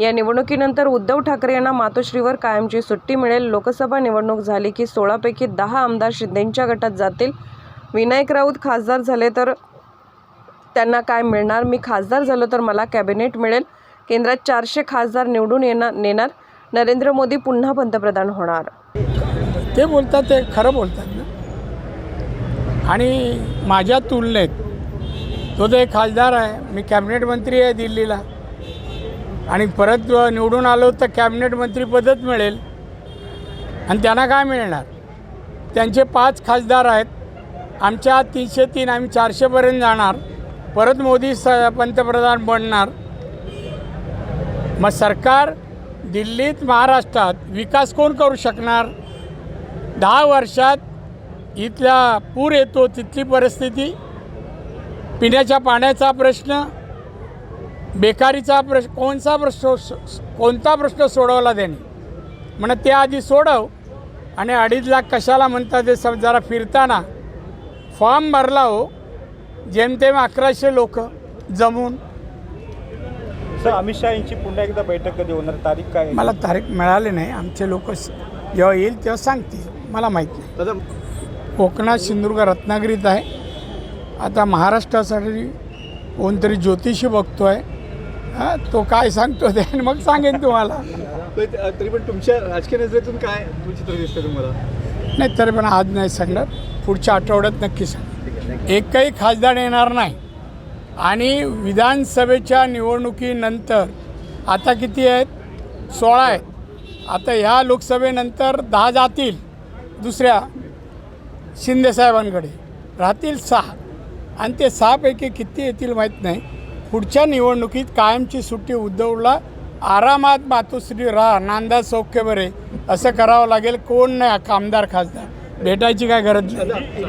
या निवडणुकीनंतर उद्धव ठाकरे यांना मातोश्रीवर कायमची सुट्टी मिळेल. लोकसभा निवडणूक झाली की सोळापैकी दहा आमदार शिंदेंच्या गटात जातील. विनायक राऊत खासदार झाले तर त्यांना काय मिळणार? मी खासदार झालो तर मला कॅबिनेट मिळेल. केंद्रात चारशे खासदार निवडून येणार नेणार. नरेंद्र मोदी पुन्हा पंतप्रधान होणार. ते बोलतात ते खरं बोलतात ना. आणि माझ्या तुलनेत तो तर एक खासदार आहे मी कॅबिनेट मंत्री आहे दिल्लीला. आणि परत निवडून आलो तर कॅबिनेट मंत्रीपदच मिळेल. आणि त्यांना काय मिळणार? त्यांचे पाच खासदार आहेत. आमच्या तीनशे तीन आम्ही चारशेपर्यंत जाणार. परत मोदी स पंतप्रधान बनणार. मग सरकार दिल्लीत महाराष्ट्रात विकास कोण करू शकणार? दहा वर्षात इथला पूर येतो तिथली परिस्थिती पिण्याच्या पाण्याचा प्रश्न बेकारीचा प्रश्न कोणता प्रश्न स- कोणता प्रश्न सोडवला त्याने? म्हणा ते आधी सोडव आणि अडीच लाख कशाला म्हणतात ते सम जरा फिरताना फॉर्म भरला हो जेमतेम अकराशे लोक जमून. सर अमित शहा यांची पुन्हा एकदा बैठक कधी होणार? तारीख काय? मला तारीख मिळाली नाही. आमचे लोक जेव्हा येईल तेव्हा सांगतील. मला माहीत नाही. दादा कोकणात सिंधुदुर्ग रत्नागिरीत आहे. आता महाराष्ट्रासाठी कोणतरी ज्योतिषी बघतो आहे हां तो काय सांगतो ते आणि मग सांगेन तुम्हाला. पण- तरी पण तुमच्या राजकीय नजरेतून काय चित्र दिसतं तुम्हाला? नाही तरी पण आज नाही सांगणार. पुढच्या आठवड्यात नक्की सांग एकही खासदार येणार नाही. आणि विधानसभेच्या निवडणुकीनंतर आता किती आहेत? सोळा आहेत. आता ह्या लोकसभेनंतर दहा जातील दुसऱ्या शिंदेसाहेबांकडे राहतील सहा. आणि ते सहापैकी किती येतील माहीत नाही. पुढच्या निवडणुकीत कायमची सुट्टी उद्धवला आरामात मातोश्री राहा नांदा सौख्य बरे असं करावं लागेल कोण नाही कामदार खासदार. भेटायची काय गरज नाही.